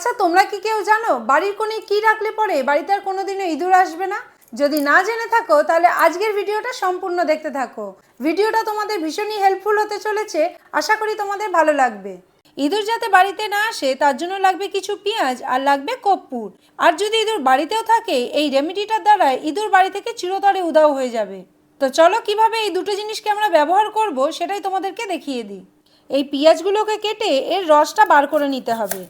আচ্ছা তোমরা কি কেউ জানো বাড়ির কোণে কি রাখলে পরে বাড়িতে আর কোনোদিনও ইঁদুর আসবে না? যদি না জেনে থাকো, তাহলে আজকের ভিডিওটা সম্পূর্ণ দেখতে থাকো। ভিডিওটা তোমাদের ভীষণই হেল্পফুল হতে চলেছে। আশা করি তোমাদের ভালো লাগবে। ইঁদুর যাতে বাড়িতে না আসে, তার জন্য লাগবে কিছু পেঁয়াজ আর লাগবে কর্পূর আর যদি ইঁদুর বাড়িতেও থাকে, এই রেমেডিটার দ্বারা ইঁদুর বাড়ি থেকে চিরতরে উদাও হয়ে যাবে। তো চলো, কীভাবে এই দুটো জিনিসকে আমরা ব্যবহার করব, সেটাই তোমাদেরকে দেখিয়ে দিই। এই পেঁয়াজগুলোকে কেটে এর রসটা বার করে নিতে হবে।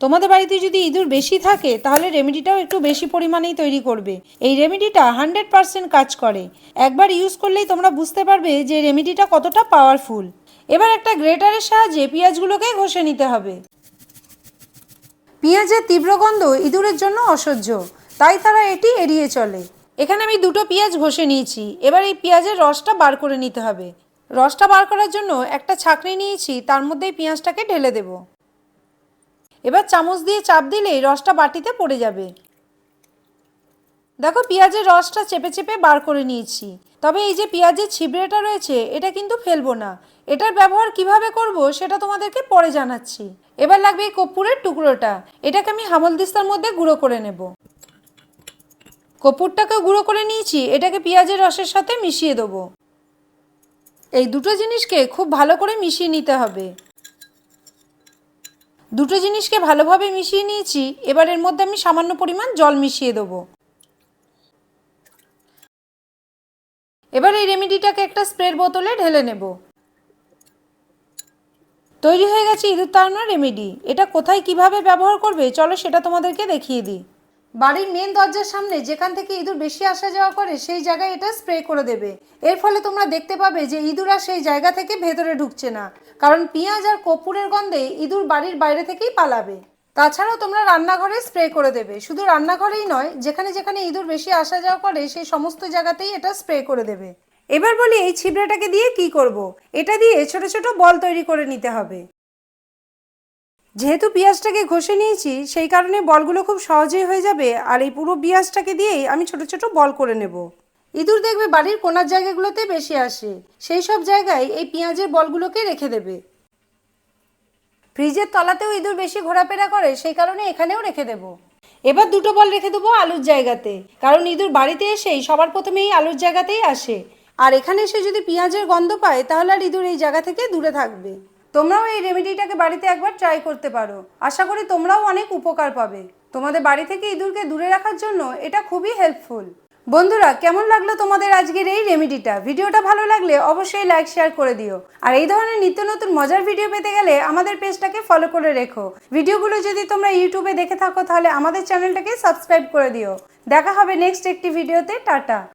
তোমাদের বাড়িতে যদি ইঁদুর বেশি থাকে, তাহলে রেমেডিটাও একটু বেশি পরিমাণেই তৈরি করবে। এই রেমেডিটা হান্ড্রেড পারসেন্ট কাজ করে। একবার ইউজ করলেই তোমরা বুঝতে পারবে যে রেমেডিটা কতটা পাওয়ারফুল এবার একটা গ্রেটারের সাহায্যে পেঁয়াজগুলোকে ঘষে নিতে হবে। পেঁয়াজের তীব্র গন্ধ ইঁদুরের জন্য অসহ্য। তাই তারা এটি এড়িয়ে চলে। এখানে আমি দুটো পেঁয়াজ ঘষে নিয়েছি। এবার এই পেঁয়াজের রসটা বার করে নিতে হবে। রসটা বার করার জন্য একটা ছাকনি নিয়েছি। তার মধ্যে পেঁয়াজটাকে ঢেলে দেবো। এবার চামচ দিয়ে চাপ দিলেই রসটা বাটিতে পড়ে যাবে। দেখো পেঁয়াজের রসটা চেপে চেপে বার করে নিয়েছি। তবে এই যে পেঁয়াজের ছিবড়েটা রয়েছে, এটা কিন্তু ফেলব না। এটার ব্যবহার কীভাবে করব সেটা তোমাদেরকে পরে জানাচ্ছি। এবার লাগবে এই কর্পূরের টুকরোটা। এটাকে আমি হামলদিস্তার মধ্যে গুঁড়ো করে নেব। কর্পূরটাকে গুঁড়ো করে নিয়েছি, এটাকে পেঁয়াজের রসের সাথে মিশিয়ে দেবো। এই দুটো জিনিসকে খুব ভালো করে মিশিয়ে নিতে হবে। দুটো জিনিসকে ভালোভাবে মিশিয়ে নিয়েছি এবার এর মধ্যে আমি সামান্য পরিমাণ জল মিশিয়ে দেবো। এবার এই রেমেডিটাকে একটা স্প্রের বোতলে ঢেলে নেব। তৈরি হয়ে গেছে ইঁদুর তাড়ানোর রেমেডি। এটা কোথায় কীভাবে ব্যবহার করবে? চলো সেটা তোমাদেরকে দেখিয়ে দিই। বাড়ির মেন দরজার সামনে যেখান থেকে ইঁদুর বেশি আসা যাওয়া করে সেই জায়গায় এটা স্প্রে করে দেবে। এর ফলে তোমরা দেখতে পাবে যে ইঁদুর আর সেই জায়গা থেকে ভেতরে ঢুকছে না। কারণ পেঁয়াজ আর কর্পূরের গন্ধে ইঁদুর বাড়ির বাইরে থেকেই পালাবে। তাছাড়াও তোমরা রান্নাঘরে স্প্রে করে দেবে। শুধু রান্নাঘরেই নয়, যেখানে যেখানে ইঁদুর বেশি আসা যাওয়া করে সেই সমস্ত জায়গাতেই এটা স্প্রে করে দেবে। এবার বলি এই ছিবড়াটাকে দিয়ে কি করব। এটা দিয়ে ছোট ছোট বল তৈরি করে নিতে হবে। যেহেতু পেঁয়াজটাকে ঘষে নিয়েছি, সেই কারণে বলগুলো খুব সহজেই হয়ে যাবে। আর এই পুরো পেঁয়াজটাকে দিয়েই আমি ছোট ছোট বল করে নেব। ইঁদুর দেখবে বাড়ির কোনার জায়গাগুলোতে বেশি আসে। সেই সব জায়গায় এই পেঁয়াজের বলগুলোকে রেখে দেবে। ফ্রিজের তলাতেও ইঁদুর বেশি ঘোরাফেরা করে, সেই কারণে এখানেও রেখে দেব। এবার দুটো বল রেখে দেবো আলুর জায়গাতে। কারণ ইঁদুর বাড়িতে এসেই সবার প্রথমেই আলুর জায়গাতেই আসে। আর এখানে এসে যদি পেঁয়াজের গন্ধ পায়, তাহলে আর ইঁদুর এই জায়গা থেকে দূরে থাকবে। তোমরাও এই রেমেডিটাকে বাড়িতে একবার ট্রাই করতে পারো। আশা করি তোমরাও অনেক উপকার পাবে। তোমাদের বাড়ি থেকে ইঁদুরকে দূরে রাখার জন্য এটা খুবই হেল্পফুল বন্ধুরা, কেমন লাগল তোমাদের আজকের এই রেমেডিটা ভিডিওটা ভালো লাগলে অবশ্যই লাইক শেয়ার করে দিও। আর এই ধরনের নিত্য নতুন মজার ভিডিও পেতে গেলে আমাদের পেজটাকে ফলো করে রেখো। ভিডিওগুলো যদি তোমরা ইউটিউবে দেখে থাকো তাহলে আমাদের চ্যানেলটাকে সাবস্ক্রাইব করে দিও। দেখা হবে নেক্সট একটি ভিডিওতে টাটা!